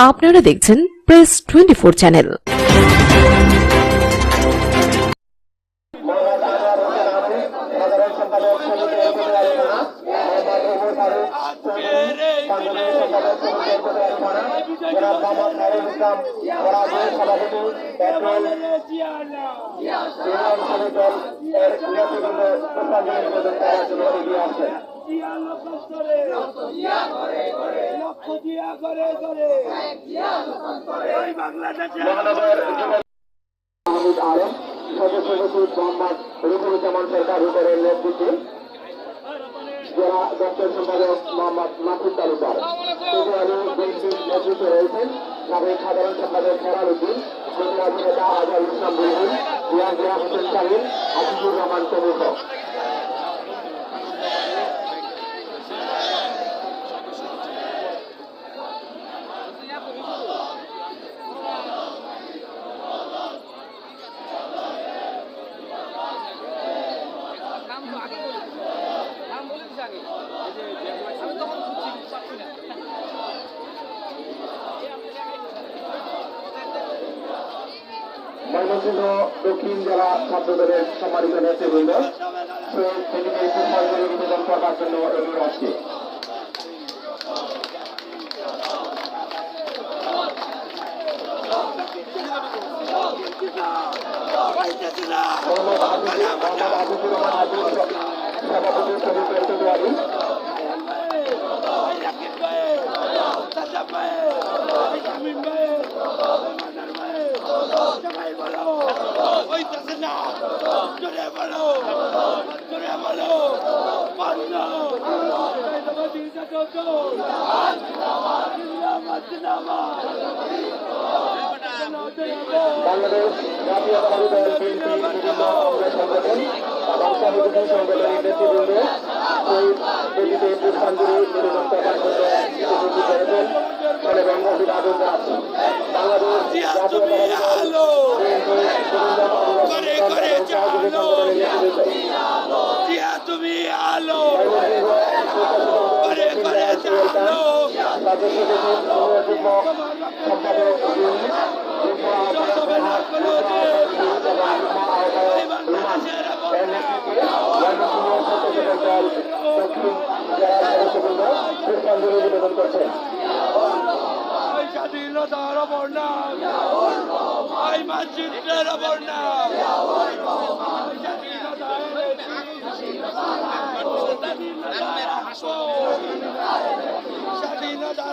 আপনারা দেখছেন press twenty four channel নেতৃবৃন্দ পুষ্পাঞ্জলি নিবেদন করার জন্য এগিয়ে আসছেন মহানগর যুব মাহমুদ আলম সদস্য সচিব মোহাম্মদ রুকুরুজ্জামান সরকার হুটের নেতৃত্বে জেলা দপ্তর সম্পাদক মোহাম্মদ মাসুদ তালুকার তবু আলী বিএনপির নেতৃত্বে রয়েছেন। সাবেক সাধারণ সম্পাদক হেরাল উদ্দিন কেন্দ্রীয় অভিনেতা আজহার ইসলাম বুলবুল ইয়াজিয়া হোসেন শাহিন হাফিজুর রহমান প্রমুখ। ময়মনসিংহ দক্ষিণ জেলা ছাত্র দলের সম্মানিত নেতৃবৃন্দ সেদিকে নিবেদন করবার জন্য এগিয়ে আসছে সভাপতি বাংলাদেশ বিএনপি বিভিন্ন অঙ্গ সংগঠন এবং সহযোগী সংগঠনের নেতৃবৃন্দ জিয়া তুমি আলো করে করে চালো রাজস্ব সচিব যুগ্ম সম্পাদক যুগ্ম আহ্বায়ক যুগ্ম আহ্বায়ক এবং যুগ্ম আহ্বায়ক রুমান এর নেতৃত্বে ময়মনসিংহ সত্যশীল দল দক্ষিণ জেলার সদস্যবৃন্দ পুষ্পাঞ্জলি নিবেদন করছেন স্বাধীনতার বর্ণাম ওই মানচিত্রের বর্ণাম স্বাধীনতার দালালেরা